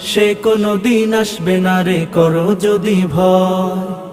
সে কোনো দিন আসবে না রে করো যদি ভয়।